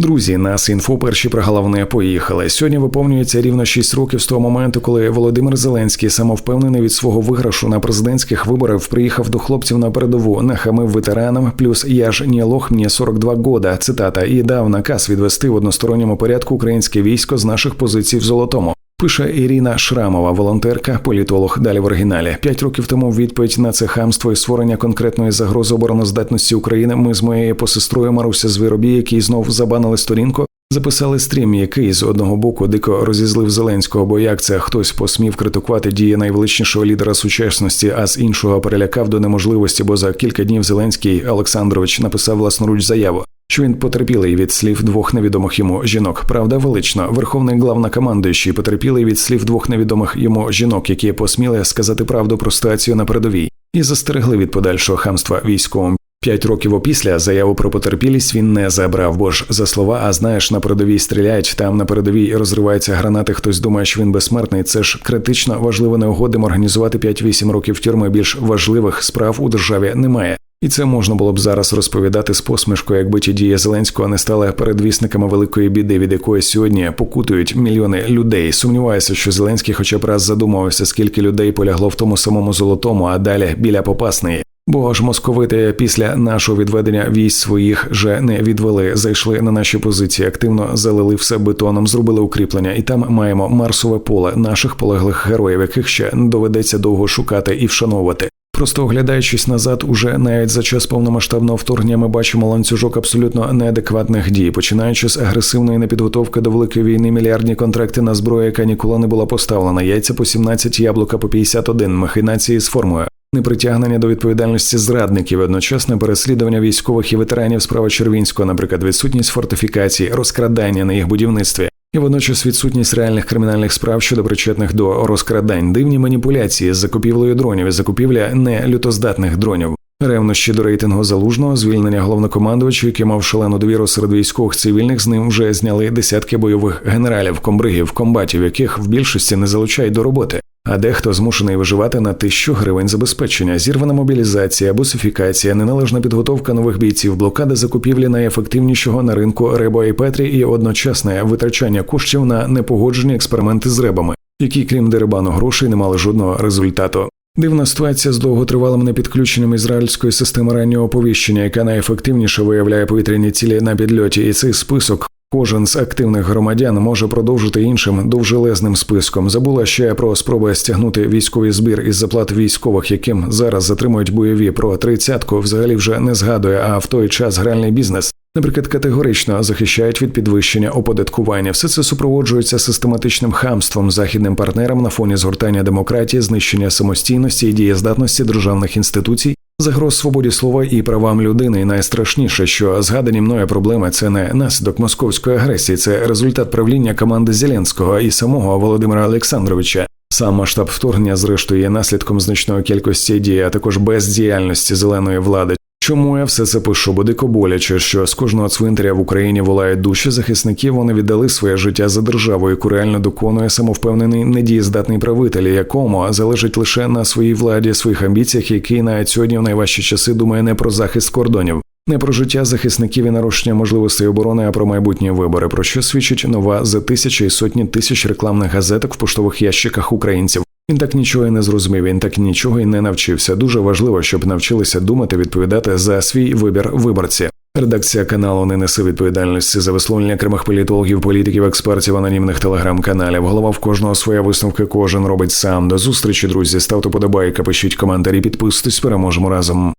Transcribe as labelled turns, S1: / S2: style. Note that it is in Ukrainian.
S1: Друзі, нас інфо перші про головне поїхали. Сьогодні виповнюється рівно 6 років з того моменту, коли Володимир Зеленський, самовпевнений від свого виграшу на президентських виборах, приїхав до хлопців на передову, нахамив ветеранам. Плюс я ж не лох, мені 42 года. Цитата і дав наказ відвести в односторонньому порядку українське військо з наших позицій в золотому. Пише Ірина Шрамова, волонтерка, політолог. Далі в оригіналі. П'ять років тому відповідь на це хамство і створення конкретної загрози обороноздатності України. Ми з моєю посестрою Маруся Звіробій, який знов забанили сторінку. Записали стрім, який з одного боку дико розізлив Зеленського, бо як це хтось посмів критикувати дії найвеличнішого лідера сучасності, а з іншого перелякав до неможливості, бо за кілька днів Зеленський Олександрович написав власноруч заяву що він потерпілий від слів двох невідомих йому жінок. Правда, велично, верховний главнокомандуючий потерпілий від слів двох невідомих йому жінок, які посміли сказати правду про ситуацію на передовій, і застерегли від подальшого хамства військовим. П'ять років опісля заяву про потерпілість він не забрав, бо ж за слова, а знаєш, на передовій стріляють, там на передовій розриваються гранати. Хтось думає, що він безсмертний. Це ж критично важливо неугодим організувати 5-8 років тюрми. Більш важливих справ у державі немає. І це можна було б зараз розповідати з посмішкою, якби ті дії Зеленського не стали передвісниками великої біди, від якої сьогодні покутують мільйони людей. Сумніваюся, що Зеленський, хоча б раз задумувався, скільки людей полягло в тому самому золотому, а далі біля попасної. Бо ж московити після нашого відведення військ своїх вже не відвели, зайшли на наші позиції, активно залили все бетоном, зробили укріплення, і там маємо марсове поле наших полеглих героїв, яких ще доведеться довго шукати і вшановувати. Просто оглядаючись назад, уже навіть за час повномасштабного вторгнення ми бачимо ланцюжок абсолютно неадекватних дій, починаючи з агресивної непідготовки до великої війни, мільярдні контракти на зброю, яка ніколи не була поставлена, яйця по 17, яблука по 51, махінації з формою. Непритягнення до відповідальності зрадників, одночасне переслідування військових і ветеранів справа Червінського, наприклад, відсутність фортифікацій, розкрадання на їх будівництві, і водночас відсутність реальних кримінальних справ щодо причетних до розкрадань, дивні маніпуляції з закупівлею дронів і закупівля не лютоздатних дронів. Ревнощі до рейтингу залужного, звільнення головнокомандувача, який мав шалену довіру серед військових цивільних, з ним вже зняли десятки бойових генералів, комбригів, комбатів, яких в більшості не залучають до роботи. А дехто змушений виживати на тисячу гривень забезпечення, зірвана мобілізація, бусифікація, неналежна підготовка нових бійців, блокада закупівлі найефективнішого на ринку Ребо і Петрі і одночасне витрачання коштів на непогоджені експерименти з ребами, які, крім дерибану грошей, не мали жодного результату. Дивна ситуація з довготривалим непідключенням ізраїльської системи раннього оповіщення, яка найефективніше виявляє повітряні цілі на підльоті, і цей список Кожен з активних громадян може продовжити іншим довжелезним списком. Забула ще про спроби стягнути військовий збір із заплат військових, яким зараз затримують бойові про тридцятку. Взагалі вже не згадує. А в той час гральний бізнес, наприклад, категорично захищають від підвищення оподаткування. Все це супроводжується систематичним хамством західним партнерам на фоні згортання демократії, знищення самостійності і дієздатності державних інституцій Загроз свободі слова і правам людини. І найстрашніше, що згадані мною проблеми це не наслідок московської агресії, це результат правління команди Зеленського і самого Володимира Олександровича. Сам масштаб вторгнення, зрештою, є наслідком значної кількості дій, а також бездіяльності зеленої влади. Чому я все це пишу? Бо дико боляче, що з кожного цвинтаря в Україні волають душі захисників. Вони віддали своє життя за державу, яку реально доконує самовпевнений недієздатний правитель, якому залежить лише на своїй владі, своїх амбіціях, який навіть сьогодні в найважчі часи думає не про захист кордонів. Не про життя захисників і нарощення можливостей оборони, а про майбутні вибори, про що свідчить нова за тисячі і сотні тисяч рекламних газеток в поштових ящиках українців. Він так нічого і не зрозумів, він так нічого і не навчився. Дуже важливо, щоб навчилися думати, відповідати за свій вибір виборці. Редакція каналу не несе відповідальності за висловлення окремих політологів, політиків, експертів, анонімних телеграм-каналів. Голова в кожного своя висновка кожен робить сам. До зустрічі, друзі. Ставте подобайка, пишіть коментарі, підписуйтесь, переможемо разом.